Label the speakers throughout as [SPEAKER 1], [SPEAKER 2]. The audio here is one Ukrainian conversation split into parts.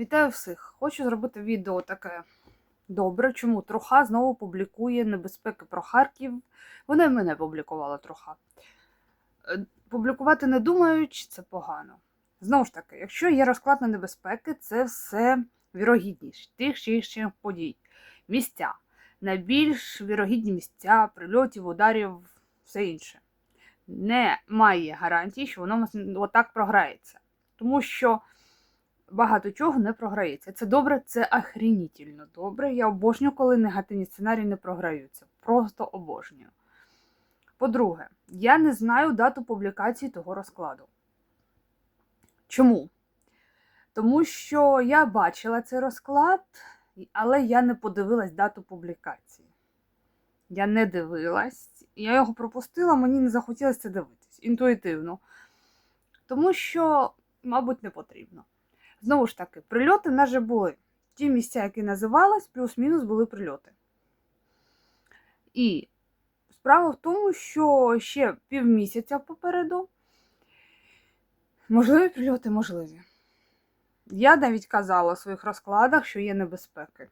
[SPEAKER 1] Вітаю всіх! Хочу зробити відео таке добре. Чому Троха знову публікує небезпеки про Харків. Вона й мене публікувала Троха. Е, Публікувати не думаючи, це погано. Знову ж таки, якщо є розклад на небезпеки, це все вірогідність тих чи інших подій. Місця. Найбільш вірогідні місця, прильотів, ударів, все інше. Немає гарантії, що воно отак програється. Тому що багато чого не програється. Це добре, це охренітельно добре. Я обожнюю, коли негативні сценарії не програються. Просто обожнюю. По-друге, я не знаю дату публікації того розкладу. Чому? Тому що я бачила цей розклад, але я не подивилась дату публікації. Я не дивилась, я його пропустила, мені не захотілося це дивитись інтуїтивно. Тому що, мабуть, не потрібно. Знову ж таки, прильоти нас були. Ті місця, які називались, плюс-мінус були прильоти. І справа в тому, що ще півмісяця попереду можливі прильоти можливі. Я навіть казала у своїх розкладах, що є небезпеки.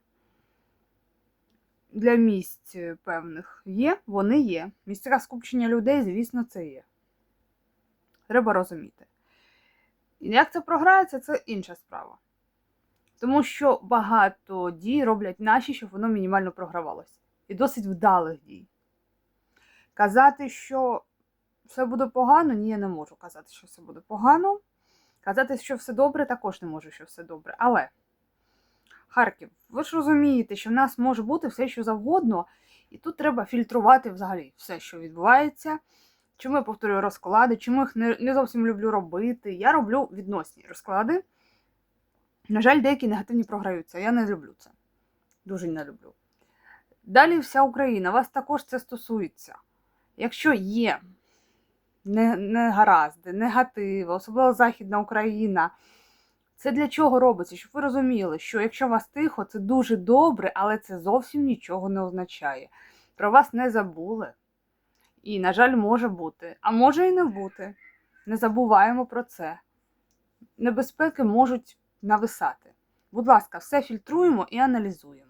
[SPEAKER 1] Для місць певних є, вони є. Місця скупчення людей, звісно, це є. Треба розуміти. Як це програється, це інша справа. Тому що багато дій роблять наші, щоб воно мінімально програвалося. І досить вдалих дій. Казати, що все буде погано, ні, я не можу казати, що все буде погано. Казати, що все добре, також не можу, що все добре. Але, Харків, ви ж розумієте, що в нас може бути все, що завгодно, і тут треба фільтрувати взагалі все, що відбувається. Чому я повторюю розклади, чому їх не, не зовсім люблю робити. Я роблю відносні розклади. На жаль, деякі негативні програються. Я не люблю це. Дуже не люблю. Далі вся Україна, вас також це стосується. Якщо є негаразди, негативи, особливо Західна Україна, це для чого робиться? Щоб ви розуміли, що якщо вас тихо, це дуже добре, але це зовсім нічого не означає. Про вас не забули. І, на жаль, може бути, а може і не бути. Не забуваємо про це. Небезпеки можуть нависати. Будь ласка, все фільтруємо і аналізуємо.